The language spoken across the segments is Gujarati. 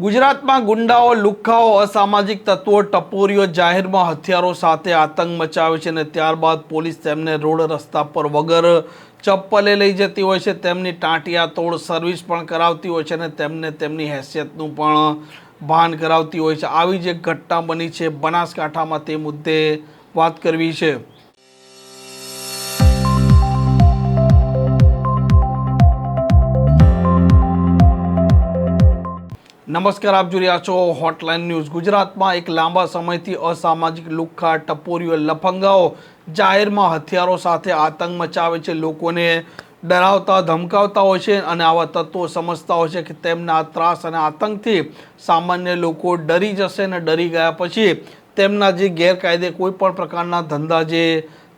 ગુજરાતમાં ગુંડાઓ, લુખ્ખાઓ, અસામાજિક તત્વો, ટપોરીઓ, જાહેરમાં હથિયારો સાથે આતંક મચાવે છે અને ત્યારબાદ પોલીસ તેમને રોડ રસ્તા પર વગર ચપ્પલે લઈ જતી હોય છે. તેમની ટાંટિયા તોડ સર્વિસ પણ કરાવતી હોય છે અને તેમને તેમની હેસિયતનું પણ ભાન કરાવતી હોય છે. આવી જે ઘટના બની છે. બનાસકાંઠામાં તે મુદ્દે વાત કરવી છે. નમસ્કાર, આપ જોઈ રહ્યા છો હોટલાઇન ન્યૂઝ ગુજરાતમાં એક લાંબા સમયથી અસામાજિક લુખ્ખા ટપોરીઓ, લફંગાઓ જાહેરમાં હથિયારો સાથે આતંક મચાવે છે. લોકોને ડરાવતા, ધમકાવતા હોય છે અને આવા તત્વો સમજતા હોય છે કે તેમના ત્રાસ અને આતંકથી સામાન્ય લોકો ડરી જશે અને ડરી ગયા પછી તેમના જે ગેરકાયદે કોઈ પણ પ્રકારના ધંધા જે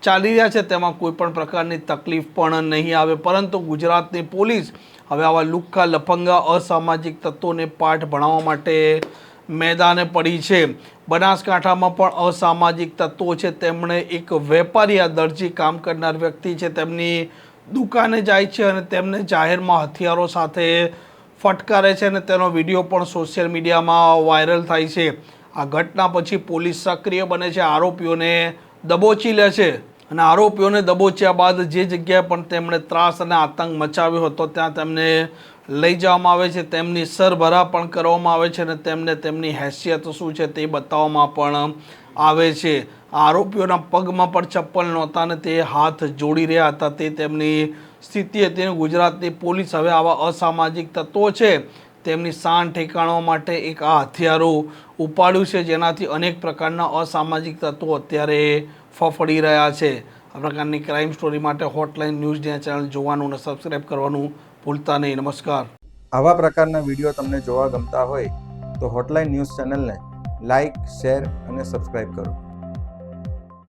ચાલી રહ્યા છે. તેમાં કોઈપણ પ્રકારની તકલીફ પણ નહીં આવે. પરંતુ ગુજરાતની પોલીસ હવે આવા લુખ્ખા, લફંગા, અસામાજિક તત્વોને પાઠ ભણાવવા માટે મેદાને પડી છે. બનાસકાંઠામાં પણ અસામાજિક તત્વો છે. તેમણે એક વેપારી આ દરજી કામ કરનાર વ્યક્તિ છે. તેમની દુકાને જાય છે અને તેમને જાહેરમાં હથિયારો સાથે ફટકારે છે અને તેનો વીડિયો પણ સોશિયલ મીડિયામાં વાયરલ થાય છે. આ ઘટના પછી પોલીસ સક્રિય બને છે. આરોપીઓને દબોચી લે છે. અને આરોપીઓને દબોચ્યા બાદ જે જગ્યાએ પણ તેમણે ત્રાસ અને આતંક મચાવ્યો હતો, ત્યાં તેમને લઈ જવામાં આવે છે. તેમની સરભરા પણ કરવામાં આવે છે અને તેમને તેમની હેસિયત શું છે તે બતાવવામાં પણ આવે છે. આરોપીઓના પગમાં પણ ચપ્પલ નહોતા અને તે હાથ જોડી રહ્યા હતા. તે તેમની સ્થિતિ હતી ગુજરાતની પોલીસ હવે આવા અસામાજિક તત્વો છે. તેમની શાન ઠેકાણવા માટે એક આ હથિયારો ઉપાડ્યું છે, જેનાથી અનેક પ્રકારના અસામાજિક તત્વો અત્યારે ફફડી રહ્યા છે. આ પ્રકારની ક્રાઇમ સ્ટોરી માટે હોટલાઇન ન્યૂઝ ડે ચેનલ જોવાનું અને સબસ્ક્રાઇબ કરવાનું ભૂલતા નહીં. નમસ્કાર. આવા પ્રકારના વીડિયો તમને જોવા ગમતા હોય તો હોટલાઇન ન્યૂઝ ચેનલને લાઇક શેર અને સબસ્ક્રાઇબ કરો.